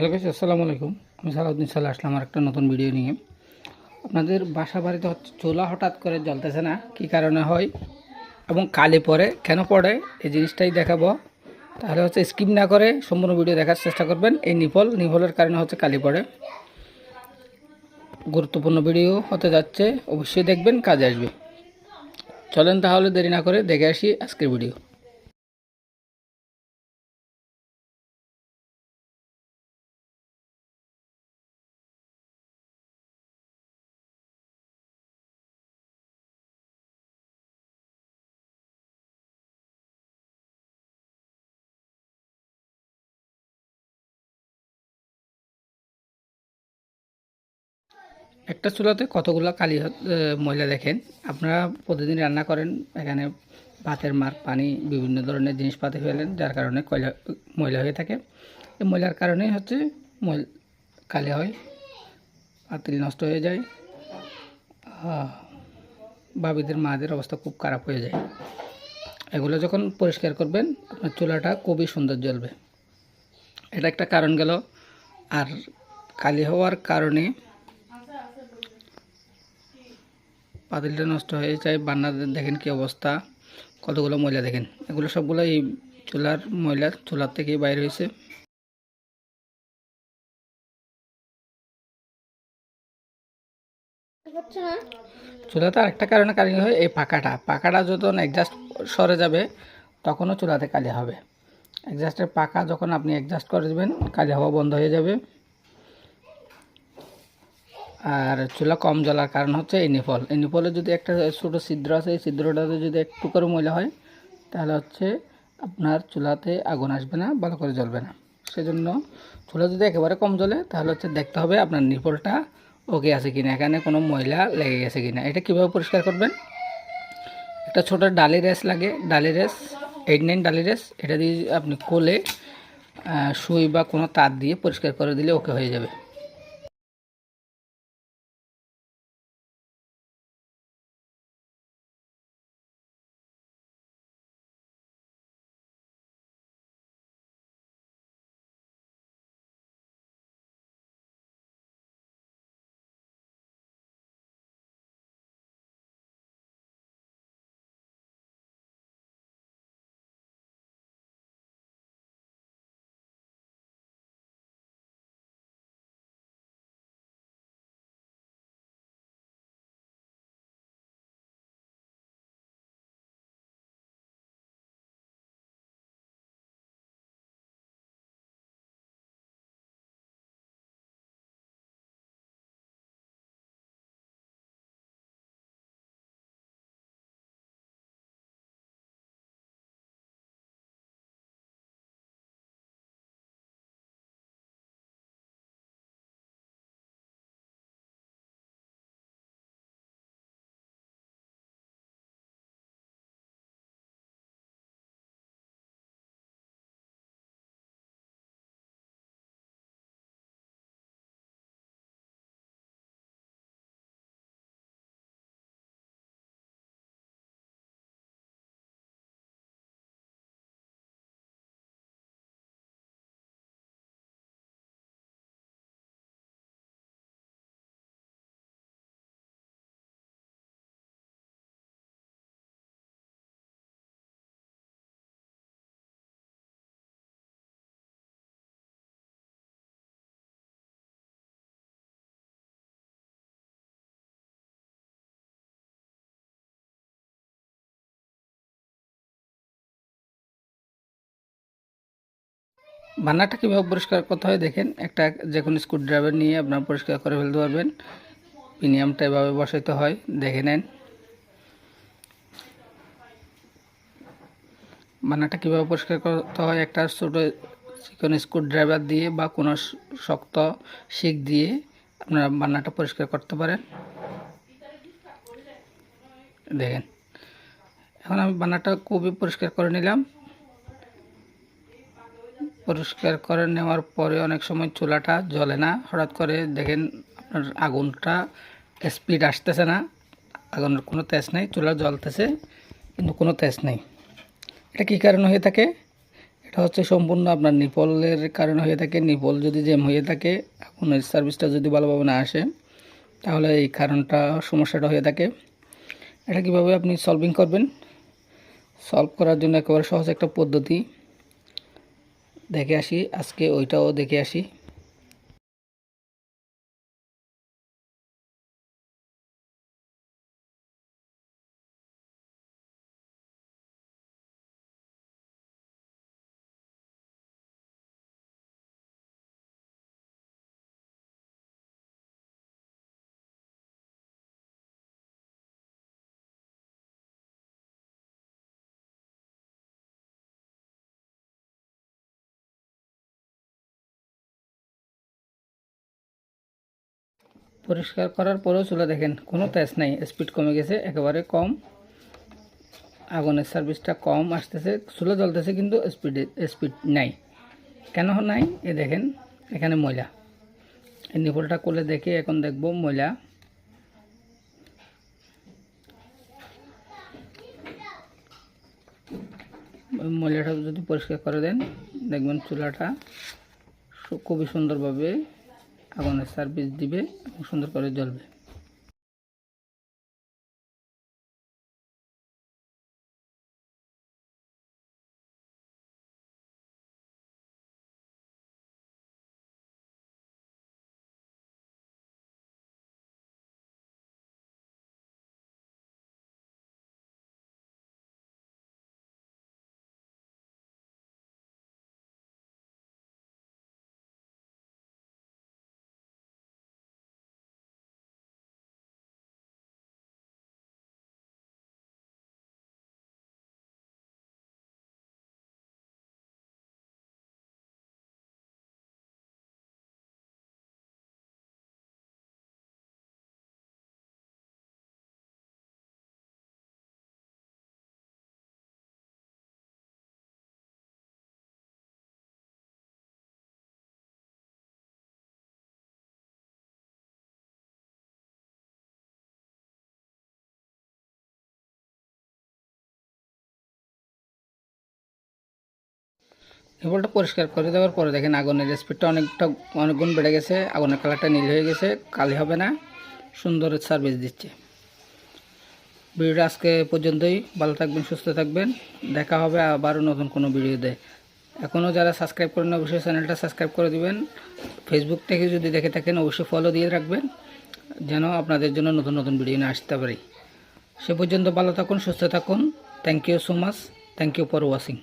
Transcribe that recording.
Hello guys, আসসালামু আলাইকুম। আমি সালাউদ্দিন সাল্লাহ আসলাম আর একটা নতুন ভিডিও নিয়ে। আপনাদের বাসা বাড়িতে হচ্ছে চুলা হঠাৎ করে জ্বলতেছে না? কি কারণে হয় এবং কালি পড়ে কেন পড়ে? এই জিনিসটাই দেখাবো। তাহলে হচ্ছে স্কিপ না করে সম্পূর্ণ ভিডিও দেখার চেষ্টা করবেন। এই নিপল, নিপলের কারণে হচ্ছে কালি পড়ে। গুরুত্বপূর্ণ ভিডিও হতে যাচ্ছে, অবশ্যই দেখবেন, কাজে আসবে। চলেন তাহলে দেরি না করে দেখে আসি আজকের ভিডিও একটা চুলাতে কতগুলো কালি ময়লা দেখেন। আপনারা প্রতিদিন রান্না করেন, এখানে ভাতের মার, পানি, বিভিন্ন ধরনের জিনিসপাতি ফেলেন, যার কারণে কয়লা, ময়লা হয়ে থাকে। এই ময়লার কারণেই হচ্ছে ময়ল কালি হয়, পাতিল নষ্ট হয়ে যায় বাবিদের, মাদের অবস্থা খুব খারাপ হয়ে যায়। এগুলো যখন পরিষ্কার করবেন, আপনার চুলাটা খুবই সুন্দর জ্বলবে। এটা একটা কারণ গেল। আর কালি হওয়ার কারণে পাতিলটা নষ্ট হয়ে যায় বান্নাদের দেখেন কি অবস্থা, কতগুলো ময়লা দেখেন। এগুলো সবগুলো এই চুলার ময়লা, চুলার থেকেই বাইর হয়েছে। চুলাতে আরেকটা কারণে কালি হয়, এই পাকাটা। পাকাটা যখন অ্যাডজাস্ট সরে যাবে, তখনও চুলাতে কালি হবে। অ্যাডজাস্টের পাকা যখন আপনি অ্যাডজাস্ট করে দেবেন, কালি হওয়া বন্ধ হয়ে যাবে। আর চুলা কম জ্বলার কারণ হচ্ছে এই নিপল এই যদি একটা ছোটো ছিদ্র আছে, এই ছিদ্রটাতে যদি একটু করে ময়লা হয়, তাহলে হচ্ছে আপনার চুলাতে আগুন আসবে না, ভালো করে জ্বলবে না। সেজন্য চুলা যদি একেবারে কম জ্বলে, তাহলে হচ্ছে দেখতে হবে আপনার নিপলটা ওকে আছে কিনা, এখানে কোনো ময়লা লেগে গেছে কিনা। এটা কীভাবে পরিষ্কার করবেন? একটা ছোটো ডালি রেস লাগে, ডালি রেস এইট নাইন ডালি রেস, এটা দিয়ে আপনি কোলে সুই বা কোনো তার দিয়ে পরিষ্কার করে দিলে ওকে হয়ে যাবে। বান্নাটা কীভাবে পরিষ্কার করতে হয় দেখেন, একটা যে কোনো স্ক্রু ড্রাইভার নিয়ে আপনার পরিষ্কার করে ফেলতে পারবেন। প্রিমিয়ামটা এভাবে বসাইতে হয়, দেখে নেন। বান্নাটা কীভাবে পরিষ্কার করতে হয়, একটা ছোটো চিকন স্ক্রু ড্রাইভার দিয়ে বা কোনো শক্ত শিক দিয়ে আপনারা বান্নাটা পরিষ্কার করতে পারেন। দেখেন। এখন আমি বান্নাটা খুবই পরিষ্কার করে নিলাম। পরিষ্কার করে নেওয়ার পরে অনেক সময় চুলাটা জ্বলে না। হঠাৎ করে দেখেন আপনার আগুনটা স্পিড আসতেছে না। আগুনের কোনো তেজ নেই, চুলা জ্বলতেছে, কিন্তু কোনো তেজ নেই। এটা কী কারণে হয়ে থাকে? এটা হচ্ছে সম্পূর্ণ আপনার নিপলের কারণে হয়ে থাকে। নিপল যদি জ্যাম হয়ে থাকে, আগুনের সার্ভিসটা যদি ভালোভাবে না আসে, তাহলে এই কারণটা, সমস্যাটা হয়ে থাকে। এটা কীভাবে আপনি সলভিং করবেন? সলভ করার জন্য একেবারে সহজ একটা পদ্ধতি। দেখে আসি আজকে ওইটাও দেখে আসি। পরিষ্কার করার পরেও চুলা দেখেন, কোনো তেজ নাই স্পিড কমে গেছে, একেবারে কম। আগুনের সার্ভিসটা কম আসতেছে, চুলা জ্বলতেছে কিন্তু স্পিডে স্পিড নাই। কেন নাই? এ দেখেন, এখানে ময়লা। এই নিপলটা করলে দেখে এখন দেখব ময়লা। ময়লাটা যদি পরিষ্কার করে দেন, দেখবেন চুলাটা খুবই সুন্দরভাবে আগুনের সার্ভিস দিবে এবং সুন্দর করে জ্বলবে। কেবলটা পরিষ্কার করে দেওয়ার পরে দেখেন আগুনের স্পিডটা অনেকটা, অনেক গুণ বেড়ে গেছে। আগুনের কালারটা নীল হয়ে গেছে, কালি হবে না। সুন্দর সার্ভিস দিচ্ছে। ভিডিওটা আজকে পর্যন্তই। ভালো থাকবেন, সুস্থ থাকবেন। দেখা হবে আবারও নতুন কোনো ভিডিওতে। এখনও যারা সাবস্ক্রাইব করেন অবশ্যই চ্যানেলটা সাবস্ক্রাইব করে দিবেন। ফেসবুক থেকে যদি দেখে থাকেন, অবশ্যই ফলো দিয়ে রাখবেন, যেন আপনাদের জন্য নতুন নতুন ভিডিও নিয়ে আসতে পারি। সে পর্যন্ত ভালো থাকুন, সুস্থ থাকুন। Thank you so much thank you for watching